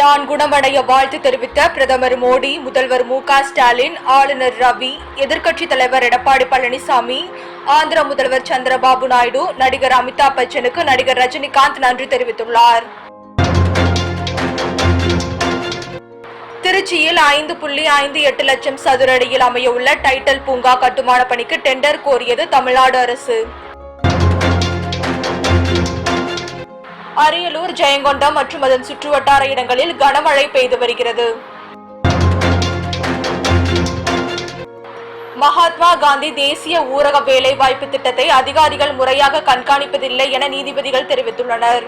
நான் குணமடைய வாழ்த்து தெரிவித்த பிரதமர் மோடி முதல்வர் மு க ஸ்டாலின் ஆளுநர் ரவி எதிர்க்கட்சித் தலைவர் எடப்பாடி பழனிசாமி ஆந்திர முதல்வர் சந்திரபாபு நாயுடு நடிகர் அமிதாப் பச்சனுக்கு நடிகர் ரஜினிகாந்த் நன்றி தெரிவித்துள்ளார். திருச்சியில் ஐந்து புள்ளி ஐந்து எட்டு லட்சம் சதுர அடியில் அமையவுள்ள டைட்டல் பூங்கா கட்டுமான பணிக்கு டெண்டர் கோரியது தமிழ்நாடு அரசு. அரியலூர் ஜெயங்கொண்டம் மற்றும் அதன் சுற்றுவட்டார இடங்களில் கனமழை பெய்து வருகிறது. மகாத்மா காந்தி தேசிய ஊரக வேலைவாய்ப்பு திட்டத்தை அதிகாரிகள் முறையாக கண்காணிப்பதில்லை என நீதிபதிகள் தெரிவித்துள்ளனர்.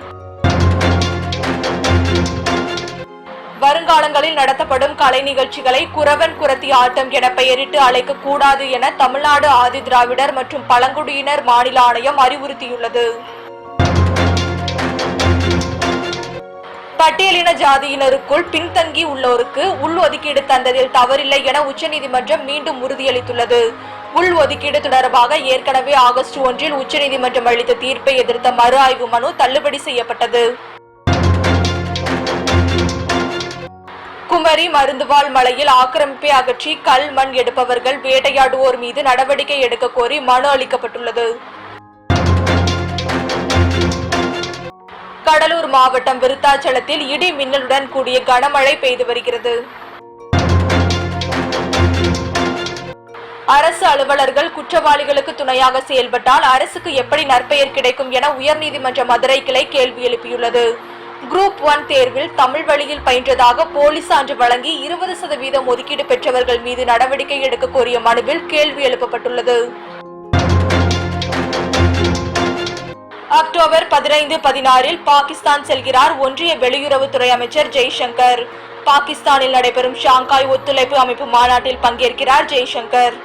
வருங்காலங்களில் நடத்தப்படும் கலை நிகழ்ச்சிகளை குறவன் குரத்தி ஆட்டம் என பெயரிட்டு அழைக்க கூடாது என தமிழ்நாடு ஆதி திராவிடர் மற்றும் பழங்குடியினர் மாநில ஆணையம் அறிவுறுத்தியுள்ளது. பட்டியலின ஜாதியினருக்குள் பின்தங்கி உள்ளோருக்கு உள் ஒதுக்கீடு தந்ததில் தவறில்லை என உச்சநீதிமன்றம் மீண்டும் உறுதியளித்துள்ளது. உள் ஒதுக்கீடு தொடர்பாக ஏற்கனவே ஆகஸ்ட் ஒன்றில் உச்சநீதிமன்றம் அளித்த தீர்ப்பை எதிர்த்த மறு ஆய்வு மனு தள்ளுபடி செய்யப்பட்டது. குமரி மருந்துவாள் மலையில் ஆக்கிரமிப்பை அகற்றி கல் மண் எடுப்பவர்கள் வேட்டையாடுவோர் மீது நடவடிக்கை எடுக்க கோரி மனு அளிக்கப்பட்டுள்ளது. கடலூர் மாவட்டம் விருத்தாச்சலத்தில் இடி மின்னலுடன் கூடிய கனமழை பெய்து வருகிறது. அரசு அலுவலர்கள் குற்றவாளிகளுக்கு துணையாக செயல்பட்டால் அரசுக்கு எப்படி நற்பெயர் கிடைக்கும் என உயர்நீதிமன்ற மதுரை கிளை கேள்வி எழுப்பியுள்ளது. குரூப் ஒன் தேர்வில் தமிழ் வழியில் பயின்றதாக போலி சான்று வழங்கி இருபது சதவீதம் ஒதுக்கீடு பெற்றவர்கள் மீது நடவடிக்கை எடுக்க கோரிய மனுவில் கேள்வி எழுப்பப்பட்டுள்ளது. அக்டோபர் பதினைந்து பதினாறில் பாகிஸ்தான் செல்கிறார் ஒன்றிய வெளியுறவுத்துறை அமைச்சர் ஜெய்சங்கர். பாகிஸ்தானில் நடைபெறும் ஷாங்காய் ஒத்துழைப்பு அமைப்பு மாநாட்டில் பங்கேற்கிறார் ஜெய்சங்கர்.